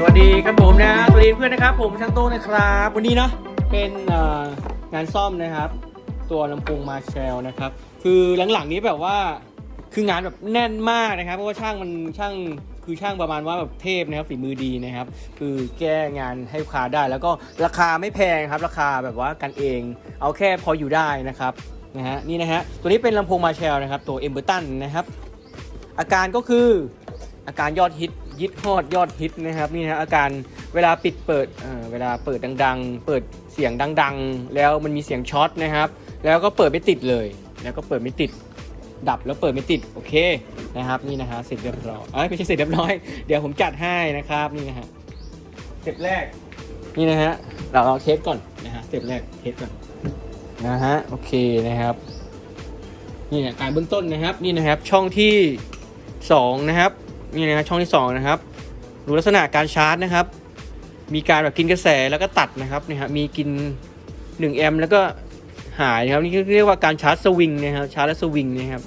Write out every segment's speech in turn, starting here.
สวัสดีครับผมนะสวัสดีเพื่อนนะครับ ผมช่างโต้งนะครับ วันนี้เนาะเป็นงานซ่อมนะครับ ตัวลำโพงมาแชลนะครับ คือหลังๆนี้แบบว่าคืองานแบบแน่นมากนะครับ เพราะว่าช่างมันช่างคือช่างประมาณว่าแบบเทพนะครับฝีมือดีนะครับ คือแก้งานให้ลูกค้าได้ แล้วก็ราคาไม่แพงครับ ราคาแบบว่ากันเอง เอาแค่พออยู่ได้นะครับนะฮะนี่นะฮะตัวนี้เป็นลำโพงมาแชลนะครับ ตัวเอมเบอร์ตันนะครับ อาการก็คืออาการยอดฮิต ยิดฮอดยอดฮิตนะครับนี่นะฮะอาการเวลาปิดเปิดเอ่อเวลาเปิดดัง ๆ เปิดเสียงดัง ๆ แล้วมันมีเสียงช็อตนะครับ แล้วก็เปิดไม่ติดเลย แล้วก็เปิดไม่ติดดับแล้วเปิดไม่ติดโอเคนะครับนี่นะฮะเสร็จเรียบร้อยเอ้ยไม่ใช่เสร็จเรียบร้อยเดี๋ยวผมจัดให้นะครับนี่นะฮะสเต็ปแรกนี่นะฮะเราเราเทสก่อนนะฮะสเต็ปแรกเทสก่อนนะฮะโอเคนะครับนี่นะการเบื้องต้นนะครับนี่นะครับช่องที่2นะครับ นี่นะครับช่องที่2นะครับดูลักษณะการชาร์จนะครับ มีการแบบกินกระแสแล้วก็ตัดนะครับนี่ฮะมีกิน1แอมป์แล้วก็หายนะครับนี่เรียกว่าการชาร์จสวิงนะครับชาร์จและสวิงนะครับ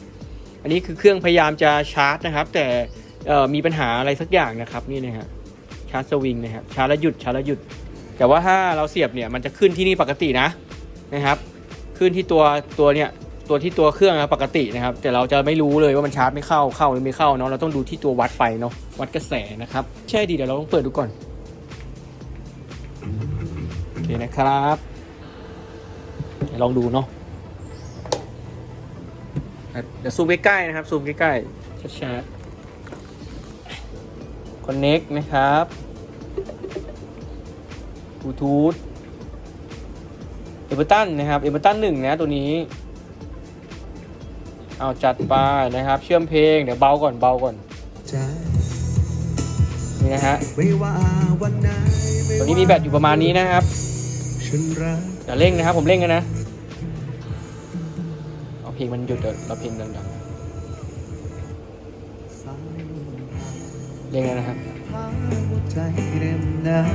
อันนี้คือเครื่องพยายามจะชาร์จนะครับ แต่เอ่อมีปัญหาอะไรสักอย่างนะครับนี่นะฮะชาร์จสวิงนะครับชาร์จแล้วหยุดชาร์จแล้วหยุด แต่ว่าถ้าเราเสียบเนี่ยมันจะขึ้นที่นี่ปกตินะนะครับ ขึ้นที่ตัวตัวเนี่ย ตัวที่ตัวเครื่องนะปกตินะครับ แต่เราจะไม่รู้เลยว่ามันชาร์จไม่เข้าเข้าหรือไม่เข้าเนาะเราต้องดูที่ตัววัดไฟเนาะวัดกระแสนะครับใช่ดีเดี๋ยวเราต้องเปิดดูก่อนโอเคนะครับลองดูเนาะเดี๋ยวซูมใกล้ๆนะครับซูมใกล้ๆชัดๆ connect นะครับบลูทูธเอเวอร์ตันนะครับเอเวอร์ตันหนึ่งนะตัวนี้ เอาจัดไปนะครับ เชื่อมเพลงเดี๋ยวเบาก่อนเบาก่อนใจนี่นะฮะไม่ว่าวันไหนไม่ตัวนี้มีแบตอยู่ประมาณนี้นะครับฉันรักเดี๋ยวเร่งนะครับ ผมเร่งกันนะเอาเพลงมันหยุดเดี๋ยวเราเพลงดังสายๆเร่งแล้วนะครับพาหัวใจเริ่มหนาว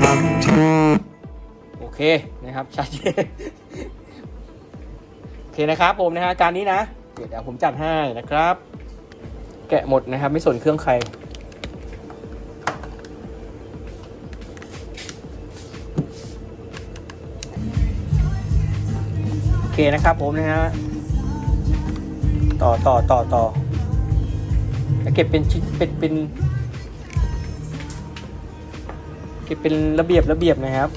ทำที่โอเคนะครับชัดเจนโอ เคนะครับผมนะฮะการนี้นะเดี๋ยวเดี๋ยวผมจัดให้นะครับ แกะหมดนะครับ ไม่สนเครื่องใครโอเคนะครับผมนะฮะต่อต่อต่อต่อจะเก็บเป็นชิ้นเป็นเป็นเก็บเป็นระเบียบระเบียบนะครับ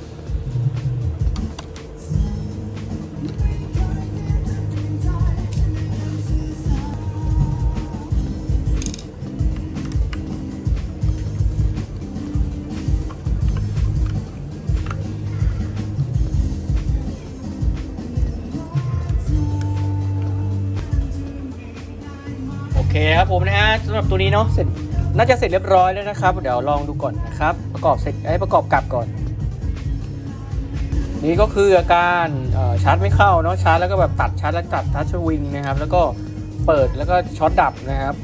โอเคครับผมนะฮะสำหรับตัวนี้เนาะเสร็จน่าจะเสร็จเรียบร้อยแล้วนะครับ เดี๋ยวลองดูก่อนนะครับ ประกอบเสร็จให้ประกอบกลับก่อน นี่ก็คืออาการชาร์จไม่เข้าเนาะชาร์จแล้วก็แบบตัดชาร์จแล้วตัดทัชวิงนะครับ แล้วก็เปิดแล้วก็ช็อตดับนะครับ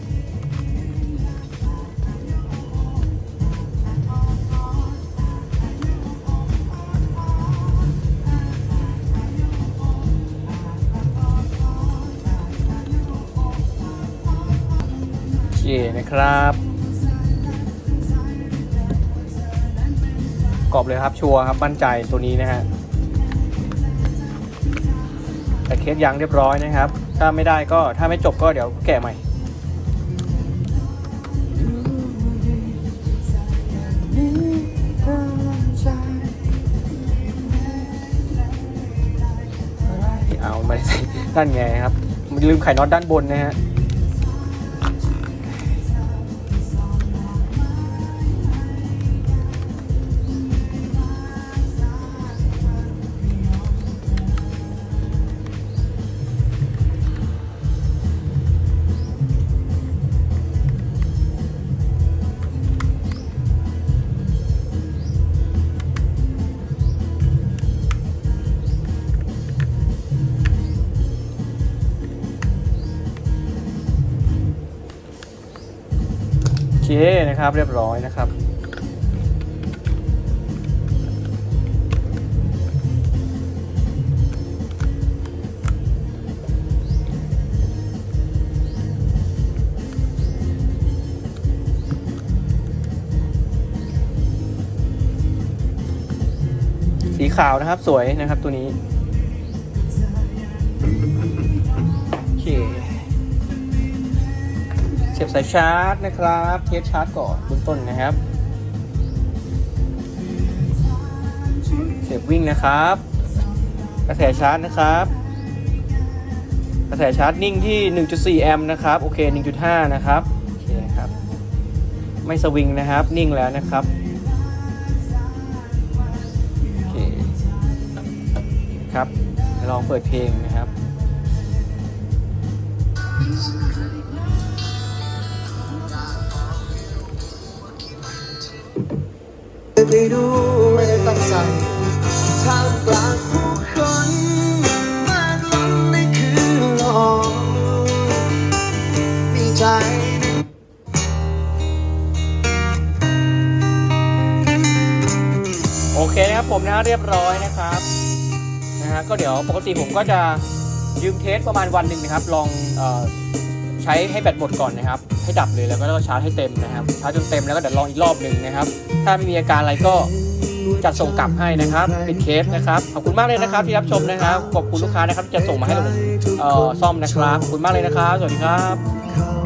เคนะครับปรอบเลยครับชัวร์ครับมั่นใจตัวนี้นะฮะแต่เคสยางเรียบร้อยนะครับ ถ้าไม่ได้ก็ถ้าไม่จบก็เดี๋ยวแกะใหม่เอาไม่ได้ใส่นไงครับ ลืมไข่น็อตด้านบนนะฮะ นะครับเรียบร้อยนะครับ สีขาวนะครับสวยนะครับตัวนี้ โอเค เสียบสายชาร์จนะครับเทสชาร์จก่อนเบื้องต้นนะครับ เสียบวิ่งนะครับ กระแสชาร์จนะครับ กระแสชาร์จนิ่งที่ 1.4 แอมป์นะครับ โอเค 1.5 นะครับ โอเคครับ ไม่สวิงนะครับ นิ่งแล้วนะครับโอเคครับลองเปิดเพลงนะครับ ไปดูไม่ได้ตั้งใจท่ามกลางผู้คนมากล้นในคืนหลอกมีใจโอเคนะครับผมนะเรียบร้อยนะครับนะฮะก็เดี๋ยวปกติผมก็จะยืมเทสประมาณวันหนึ่งนะครับ ลองเอ่อ ใช้ให้แบตหมดก่อนนะครับ ให้ดับเลยแล้วก็ชาร์จให้เต็มนะครับชาร์จจนเต็มแล้วก็เดี๋ยวลองอีกรอบหนึ่งนะครับ ถ้าไม่มีอาการอะไรก็จัดส่งกลับให้นะครับปิดเคสนะครับขอบคุณมากเลยนะครับที่รับชมนะครับขอบคุณลูกค้านะครับที่จะส่งมาให้เอ่อซ่อมนะครับขอบคุณมากเลยนะครับ สวัสดีครับ